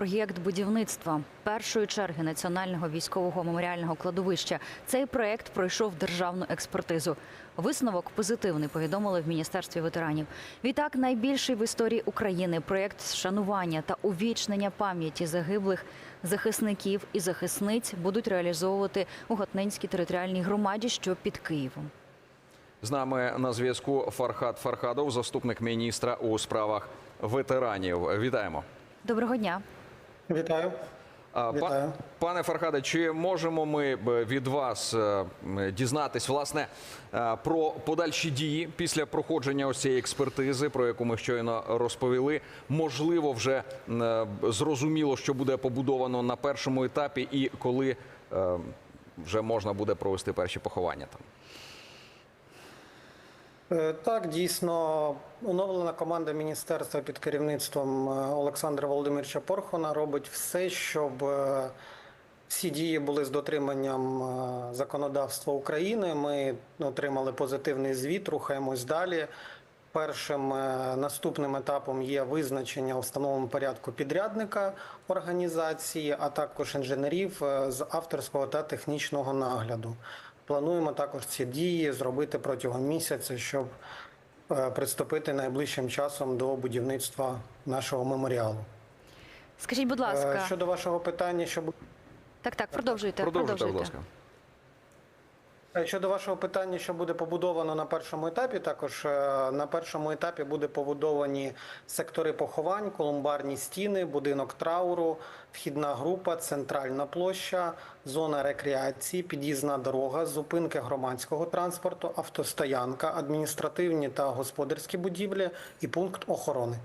проєкт будівництва першої черги національного військового меморіального кладовища. Цей проєкт пройшов державну експертизу. Висновок позитивний повідомили в міністерстві ветеранів. Відтак, найбільший в історії України проєкт шанування та увічнення пам'яті загиблих захисників і захисниць будуть реалізовувати у Готнинській територіальній громаді, що під Києвом. З нами на зв'язку Фархад Фархадов, заступник міністра у справах ветеранів. Вітаємо. Доброго дня. Вітаю. Вітаю. Пане Фархаде, чи можемо ми б від вас е, дізнатись власне е, про подальші дії після проходження ось цієї експертизи, про яку ми щойно розповіли? Можливо, вже е, зрозуміло, що буде побудовано на першому етапі, і коли е, вже можна буде провести перші поховання там. Е, Так, дійсно, оновлена команда міністерства під керівництвом е, Олександра Володимировича Порхона робить все, щоб е, всі дії були з дотриманням законодавства України. Ми отримали позитивний звіт, рухаємось далі. Першим наступним етапом є визначення у встановленому порядку підрядника організації, а також інженерів з авторського та технічного нагляду. Плануємо також ці дії зробити протягом місяця, щоб е, приступити найближчим часом до будівництва нашого меморіалу. Скажіть, будь Е, ласка, Щодо вашого питання, щоб так, так, так, продовжуйте. Продовжуйте, будь ласка. Е, Щодо вашого питання, що буде побудовано на першому етапі, також е, на першому етапі буде побудовані сектори поховань, колумбарні стіни, будинок трауру, вхідна група, центральна площа, зона рекреації, під'їзна дорога, зупинки громадського транспорту, автостоянка, адміністративні та господарські будівлі і пункт охорони.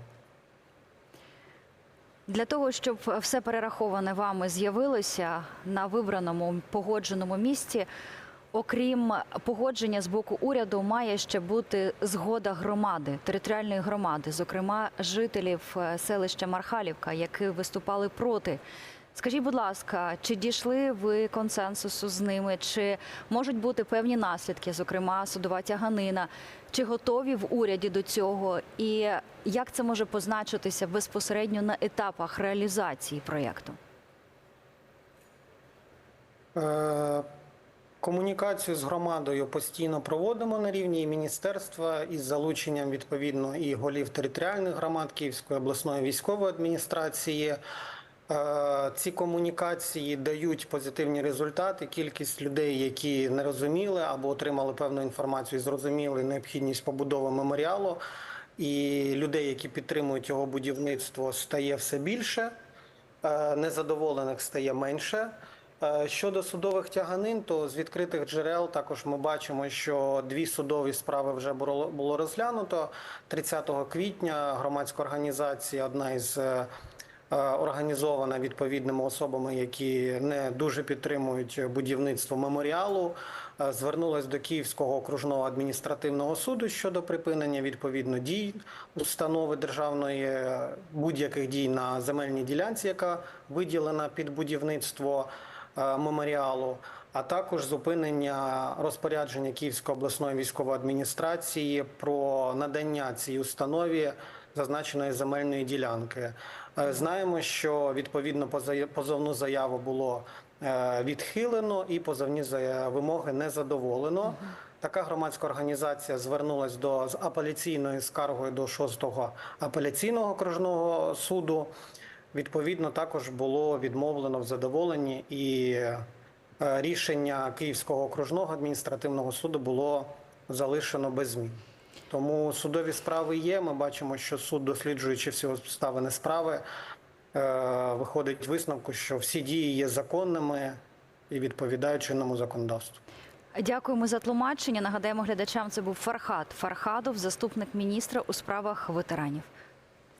Для того, щоб все перераховане вами з'явилося на вибраному погодженому місці, окрім погодження з боку уряду, має ще бути згода громади, територіальної громади, зокрема жителів е, селища Мархалівка, які виступали проти. Скажіть, будь ласка, чи дійшли ви консенсусу з ними? Чи можуть бути певні наслідки, зокрема судова тяганина? Чи готові в уряді до цього? І як це може позначитися безпосередньо на етапах реалізації проєкту? Комунікацію з громадою постійно проводимо на рівні міністерства із залученням відповідно і голів територіальних громад Київської обласної військової адміністрації. Е, Ці комунікації дають позитивні результати. Кількість людей, які не розуміли або отримали певну інформацію, зрозуміли необхідність побудови меморіалу, і людей, які підтримують його будівництво, стає все більше. Е, Незадоволених стає менше. Е, Щодо судових тяганин, то з відкритих джерел також ми бачимо, що дві судові справи вже було розглянуто. 30 квітня громадська організація, одна із е, е, організована відповідними особами, які не дуже підтримують будівництво меморіалу, звернулась до Київського окружного адміністративного суду щодо припинення відповідно дій установи державної будь-яких дій на земельній ділянці, яка виділена під будівництво меморіалу, а також зупинення розпорядження Київської обласної військової адміністрації про надання цій установі зазначеної земельної ділянки. Е, Знаємо, що відповідно позовну заяву було е, відхилено і позовні вимоги не задоволено. Така громадська організація звернулась до з апеляційною скаргою до 6-го апеляційного окружного суду. Відповідно, також було відмовлено в задоволенні, і е, рішення Київського окружного адміністративного суду було залишено без змін. Тому судові справи є. Ми бачимо, що суд, досліджуючи всі обставини справи, е, виходить висновку, що всі дії є законними і відповідають чинному законодавству. Дякуємо за тлумачення. Нагадаємо глядачам, це був Фархад Фархадов, заступник міністра у справах ветеранів.